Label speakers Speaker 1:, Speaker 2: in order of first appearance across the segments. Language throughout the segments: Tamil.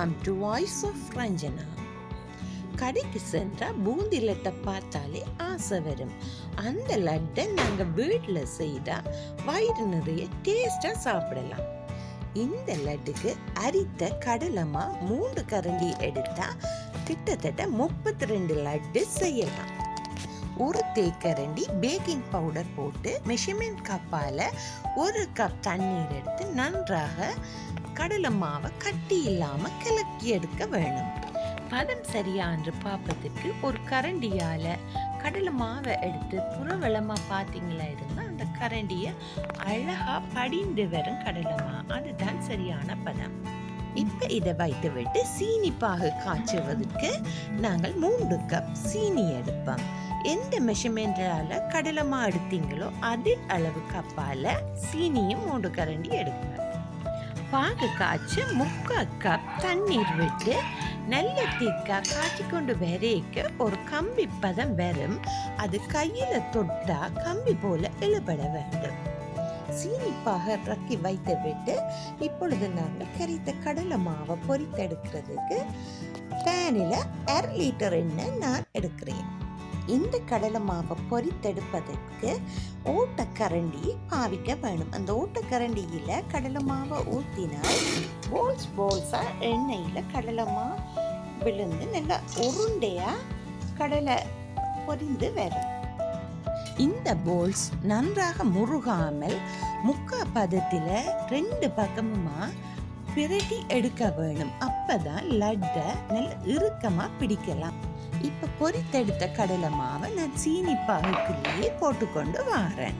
Speaker 1: Am to voice of Ranjana கடைக்கு சென்றால் பூந்தி லட்டை பார்த்தாலே ஆசை வரும். அந்த லட்டை நாங்கள் வீட்டில் செய்தால் வயிறு நிறைய டேஸ்டாக சாப்பிடலாம். இந்த லட்டுக்கு அரித்த கடலமா மூன்று கரண்டி எடுத்தா கிட்டத்தட்ட முப்பத்தி ரெண்டு லட்டு செய்யலாம். ஒரு தேக்கரண்டி பேக்கிங் பவுடர் போட்டு மெஷர்மெண்ட் கப்பால் ஒரு கப் தண்ணீர் எடுத்து நன்றாக கடலை மாவை கட்டி இல்லாம கிளக்கி எடுக்க வேணும். பதம் சரியான்று பார்ப்பதற்கு ஒரு கரண்டியால கடலை மாவை எடுத்து புறவளமா பார்த்தீங்களா இருந்தால் அந்த கரண்டியை அழகா படிந்து வரும் கடலமா அதுதான் சரியான பதம். இப்ப இதை வைத்து விட்டு சீனி பாகு காய்ச்சுவதற்கு நாங்கள் மூன்று கப் சீனி எடுப்போம். எந்த மெஷர்மெண்டால கடலைமா எடுத்தீங்களோ அதே அளவு கப்பால சீனியும் மூன்று கரண்டி எடுப்பேன் பாகு காய்ச்சி முக்கால் கப் தண்ணீர் விட்டு நல்ல தீக்காய் காய்ச்சி கொண்டு வரைக்க ஒரு கம்பி பதம் வரும் அது கையில் தொட்டா கம்பி போல இழுபட வேண்டும். சீனிப்பாக ரக்கி வைத்து விட்டு இப்பொழுது நாங்கள் கரித்த கடலை மாவை பொறித்தெடுக்கிறதுக்கு பேனில் அரை லிட்டர் எண்ணெய் நான் எடுக்கிறேன். இந்த கடலை மாவை பொரித்தெடுப்பதற்கு ஓட்டக்கரண்டி பாவிக்க வேணும். அந்த ஓட்டக்கரண்டியில் கடலை மாவை ஊற்றினால் போல்ஸ் போல்ஸாக எண்ணெயில் கடலை மா விழுந்து நல்லா உருண்டையாக கடலை பொரிந்து வரும். இந்த போல்ஸ் நன்றாக முருகாமல் முக்கா பதத்தில் ரெண்டு பக்கமுமா பிரட்டி எடுக்க வேணும். அப்பதான் லட்டை நல்ல இறுக்கமாக பிடிக்கலாம். இப்ப பொரித்தெடுத்த கடலை மாவை நான் சீனி பாகுக்குள்ளேயே போட்டுக்கொண்டு வாரேன்.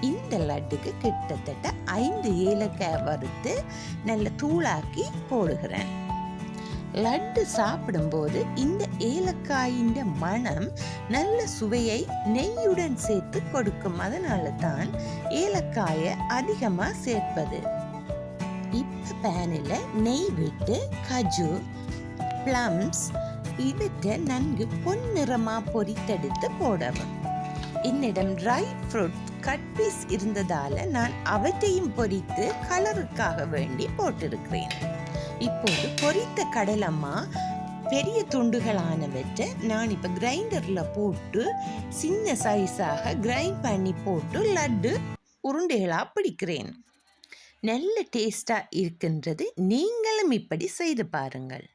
Speaker 1: இந்த லட்டுக்கு கிட்டத்தட்ட ஐந்து ஏலக்காய் வறுத்து நல்ல தூளாக்கி போடுகிறேன். லட்டு சாப்பிடும்போது இந்த ஏலக்காயின் மனம் நல்ல சுவையை நெய்யுடன் சேர்த்து கொடுக்கும். அதனால தான் ஏலக்காயை அதிகமாக சேர்ப்பது. இப்போ பேனில் நெய் விட்டு கஜு பிளம்ஸ் இவற்றை நன்கு பொன்னிறமாக பொரித்தெடுத்து போடவும். என்னிடம் ட்ரை ஃப்ரூட் கட் பீஸ் இருந்ததால நான் அவற்றையும் பொரித்து கலருக்காக வேண்டி போட்டிருக்கிறேன். இப்போது பொரித்த கடலம்மா பெரிய துண்டுகளானவற்றை நான் இப்போ கிரைண்டரில் போட்டு சின்ன சைஸாக கிரைண்ட் பண்ணி போட்டு லட்டு உருண்டைகளாக பிடிக்கிறேன். நல்ல டேஸ்டாக இருக்கின்றது நீங்களும் இப்படி செய்து பாருங்கள்.